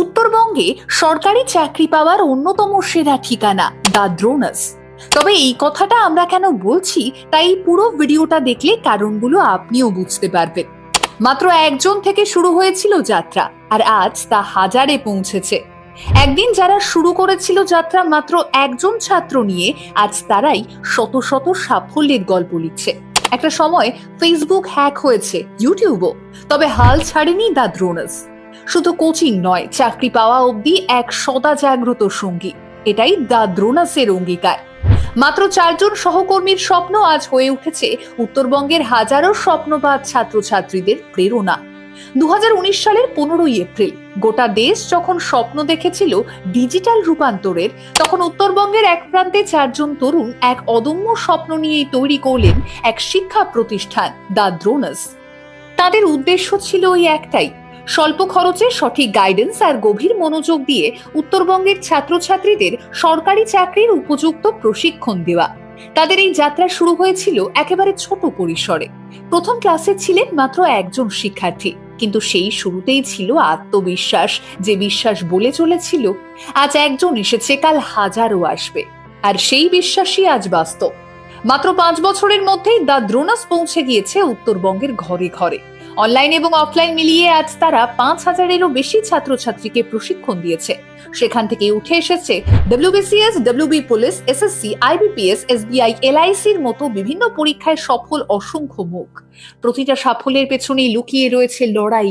উত্তরবঙ্গে সরকারি চাকরি পাওয়ার অন্যতম সেরা ঠিকানা, দ্য দ্রোনাস তবে এই কথাটা আমরা কেন বলছি, তাই পুরো ভিডিওটা দেখলে কারণগুলো আপনিও বুঝতে পারবেন। মাত্র একজন থেকে শুরু হয়েছিল যাত্রা, আর আজ তা হাজারে পৌঁছেছে। একদিন যারা শুরু করেছিল যাত্রা মাত্র একজন ছাত্র নিয়ে, আজ তারাই শত শত সাফল্যের গল্প লিখছে। একটা সময় ফেসবুক হ্যাক হয়েছে ইউটিউবও তবে হাল ছাড়েনি দ্য দ্রোনাস শুধু কোচিং নয়, চাকরি পাওয়া অবধি এক সদা জাগ্রত সঙ্গী। এটাই দ্য দ্রোনাসের অঙ্গীকার। মাত্র চারজন সহকর্মীর স্বপ্ন আজ হয়ে উঠেছে উত্তরবঙ্গের হাজারো স্বপ্নবাদ ছাত্রছাত্রীদের প্রেরণা। দু সালের পনেরোই এপ্রিল, গোটা দেশ যখন স্বপ্ন দেখেছিল ডিজিটাল রূপান্তরের, তখন উত্তরবঙ্গের এক প্রান্তে চারজন তরুণ এক অদম্য স্বপ্ন নিয়েই তৈরি করলেন এক শিক্ষা প্রতিষ্ঠান দ্য দ্রোনাস তাদের উদ্দেশ্য ছিল ওই একটাই স্বল্প খরচে সঠিক গাইডেন্স আর গভীর মনোযোগ দিয়ে উত্তরবঙ্গের ছাত্রছাত্রীদের সরকারি চাকরির উপযুক্ত প্রশিক্ষণ দেওয়া। তাদের এই যাত্রা শুরু হয়েছিল একেবারে ছোট পরিসরে। প্রথম ক্লাসে ছিলেন মাত্র একজন শিক্ষার্থী, কিন্তু সেই শুরুতেই ছিল আত্মবিশ্বাস, যে বিশ্বাস বলে চলেছিল, আজ একজন এসেছে, কাল হাজারও আসবে। আর সেই বিশ্বাসই আজ বাস্তব। মাত্র পাঁচ বছরের মধ্যেই দ্য দ্রোনাস পৌঁছে গিয়েছে উত্তরবঙ্গের ঘরে ঘরে। অনলাইন এবং অফলাইন মিলিয়ে আজ তারা পাঁচ হাজারেরও বেশি ছাত্রছাত্রীকে প্রশিক্ষণ দিয়েছে। সেখান থেকে উঠে এসেছে WBCS WB police SSC IBPS SBI এলআইসির মতো বিভিন্ন পরীক্ষায় সফল অসংখ্য মুখ। প্রতিটা সাফল্যের পেছনেই লুকিয়ে রয়েছে লড়াই।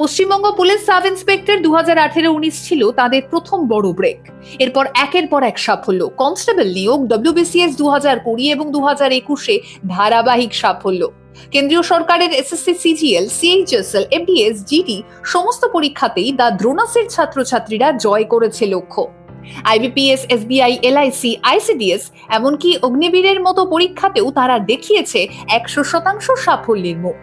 পশ্চিমবঙ্গ পুলিশ সাব ইন্সপেক্টর দু হাজার আঠেরো উনিশ ছিল তাদের প্রথম বড় ব্রেক এরপর একের পর এক সাফল্য। কনস্টেবল নিয়োগ ডব্লিউবিসিএস দু হাজার কুড়ি এবং দু হাজার একুশে ধারাবাহিক সাফল্য। কেন্দ্রীয় সরকারের SSC CGL CHSL FDS GD সমস্ত পরীক্ষাতেই দ্য দ্রোনাসের ছাত্রছাত্রীরা জয় করেছে লক্ষ্য। আইবিপিএস এসবিআই এলআইসি আইসিডিএস এমনকি অগ্নিবীরের মতো পরীক্ষাতেও তারা দেখিয়েছে একশো শতাংশ সাফল্যের মুখ।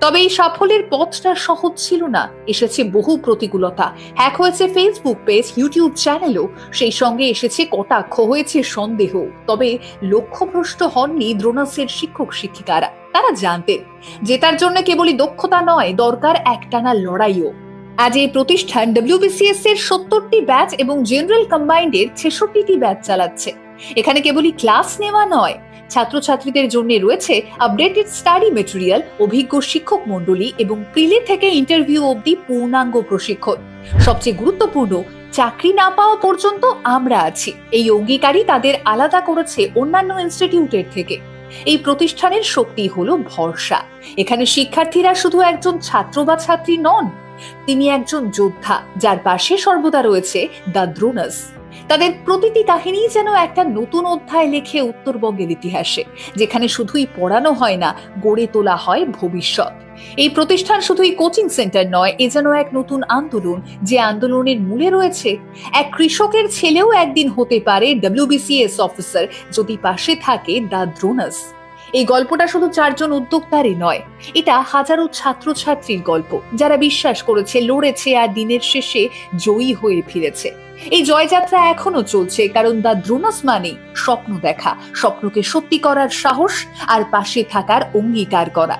তবে এই সাফল্যের পথটা সহজ ছিল না। এসেছে বহু প্রতিকূলতা। হ্যাক হয়েছে ফেসবুক পেজ ইউটিউব চ্যানেলও সেই সঙ্গে এসেছে কটাক্ষ, হয়েছে সন্দেহ। তবে লক্ষ্যভ্রষ্ট হননি দ্রোনাসের শিক্ষক শিক্ষিকারা। তারা জানতেন জেতার জন্য কেবলই দক্ষতা নয়, দরকার একটানা লড়াইও। আজ এই প্রতিষ্ঠান ডব্লিউবিসিএস এর সত্তরটি ব্যাচ এবং জেনারেল কম্বাইন্ডের ছেষট্টিটি ব্যাচ চালাচ্ছে। এখানে কেবলই ক্লাস নেওয়া নয় ছাত্রছাত্রীদের জন্য রয়েছে আপডেটেড স্টাডি মেটেরিয়াল অভিজ্ঞ শিক্ষক মণ্ডলী এবং প্রিলি থেকে ইন্টারভিউ অবধি পূর্ণাঙ্গ প্রশিক্ষণ। সবচেয়ে গুরুত্বপূর্ণ, চাকরি না পাওয়া পর্যন্ত আমরা আছি। এই অঙ্গীকারই তাদের আলাদা করেছে অন্যান্য ইনস্টিটিউটের থেকে। এই প্রতিষ্ঠানের শক্তি হলো ভরসা। এখানে শিক্ষার্থীরা শুধু একজন ছাত্র বা ছাত্রী নন, তিনি একজন যোদ্ধা, যার পাশে সর্বদা রয়েছে দ্য দ্রোনাস তাদের প্রতিটি কাহিনী যেন একটা নতুন অধ্যায় লেখে উত্তরবঙ্গের ইতিহাসে, যেখানে শুধুই পড়ানো হয় না, গড়ে তোলা হয় ভবিষ্যৎ। এই প্রতিষ্ঠান শুধুই কোচিং সেন্টার নয়, এ যেন এক নতুন আন্দোলন, যে আন্দোলনের মূলে রয়েছে। এক কৃষকের ছেলেও একদিন হতে পারে ডব্লিউবিসিএস অফিসার যদি পাশে থাকে দ্য দ্রোনাস এই গল্পটা শুধু চারজন উদ্যোক্তারই নয়, এটা হাজারো ছাত্রছাত্রীর গল্প, যারা বিশ্বাস করেছে, লড়েছে আর দিনের শেষে জয়ী হয়ে ফিরেছে। এই জয়যাত্রা এখনও চলছে, কারণ দ্য দ্রোনাস মানে স্বপ্ন দেখা, স্বপ্নকে সত্যি করার সাহস আর পাশে থাকার অঙ্গীকার করা।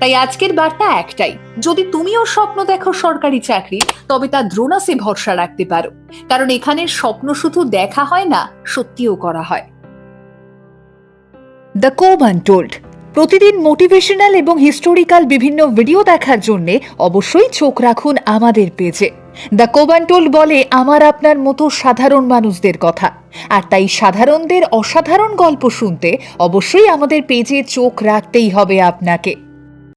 তাই আজকের বার্তা একটাই, যদি তুমিও স্বপ্ন দেখো সরকারি চাকরি, তবে তা দ্রোনাসে ভরসা রাখতে পারো, কারণ এখানে স্বপ্ন শুধু দেখা হয় না, সত্যিও করা হয়। দ্য কোব আনটোল্ড প্রতিদিন মোটিভেশনাল এবং হিস্টোরিক্যাল বিভিন্ন ভিডিও দেখার জন্য অবশ্যই চোখ রাখুন আমাদের পেজে দ্য কোবান্টোল্ড বলে, আমার আপনার মতো সাধারণ মানুষদের কথা। আর তাই সাধারণদের অসাধারণ গল্প শুনতে অবশ্যই আমাদের পেজে চোখ রাখতেই হবে আপনাকে।